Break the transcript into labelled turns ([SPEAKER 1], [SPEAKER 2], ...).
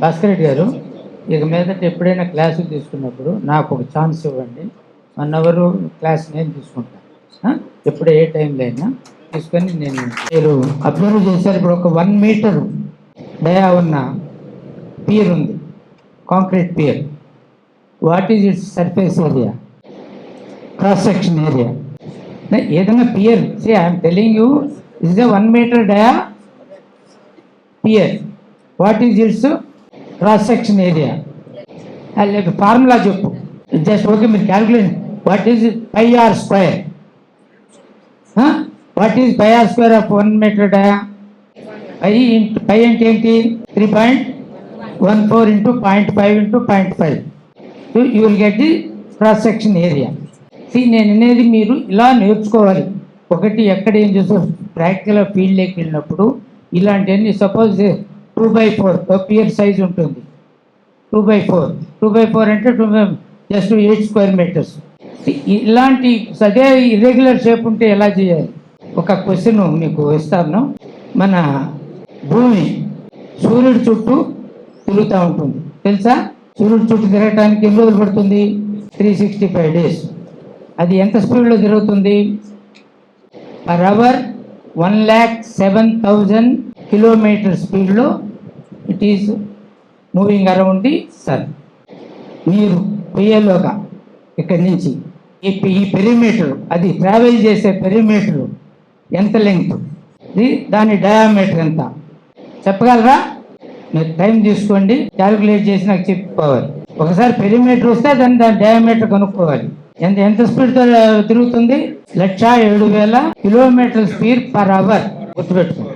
[SPEAKER 1] భాస్కర్ రెడ్డి గారు ఇక మీదట ఎప్పుడైనా క్లాసులు తీసుకున్నప్పుడు నాకు ఒక ఛాన్స్ ఇవ్వండి. వన్ అవర్ క్లాస్ నేను తీసుకుంటాను ఎప్పుడు ఏ టైంలో అయినా తీసుకొని నేను మీరు అబ్జర్వ్ చేశారు. ఇప్పుడు ఒక వన్ మీటర్ డయా ఉన్న పియర్ ఉంది. Concrete pier what is its surface area? Cross section area. ఏదైనా pier see I'm telling you is the one metre dia pier what is its cross section area లేక formula చెప్పు. Just okay మీరు calculate what is pi r square what is pi r square of one metre dia pi into pi అంటే ఏంటి three point one four into point five into point five you will get the cross section area see నేను అనేది మీరు ఇలా నేర్చుకోవాలి. ఒకటి ఎక్కడ ఏం చేసో ప్రాక్టికల్ ఫీల్డ్లోకి వెళ్ళినప్పుడు ఇలాంటివన్నీ suppose two by four pier size ఉంటుంది. Two by four two by four అంటే two by just eight square metres ఇలాంటి అదే ఇర్రెగ్యులర్ షేప్ ఉంటే ఎలా చేయాలి? ఒక క్వశ్చన్ మీకు ఇస్తాను మన భూమి సూర్యుడి చుట్టూ తిరుగుతూ ఉంటుంది. తెలుసా? సూర్యుడి చుట్టూ తిరగటానికి ఎన్ని రోజులు పడుతుంది? త్రీ సిక్స్టీ ఫైవ్ డేస్ అది ఎంత స్పీడ్లో తిరుగుతుంది? Per hour one lakh seven thousand kilometre స్పీడ్లో it is moving around the sun మీరు పొయ్యేలోగా ఇక్కడి నుంచి ఈ ఈ పెరిమీటర్ అది ట్రావెల్ చేసే పెరిమీటర్ ఎంత లెంగ్త్ ఇది దాని డయామీటర్ ఎంత? చెప్పగలరా? మీరు టైం తీసుకోండి క్యాలిక్యులేట్ చేసి నాకు చెప్పుకోవాలి. ఒకసారి పెరిమీటర్ వస్తే దాన్ని దాని డయామీటర్ కనుక్కోవాలి. ఎంత ఎంత స్పీడ్తో తిరుగుతుంది? లక్ష ఏడు వేల కిలోమీటర్ స్పీడ్ పర్ అవర్ గుర్తుపెట్టుకోండి.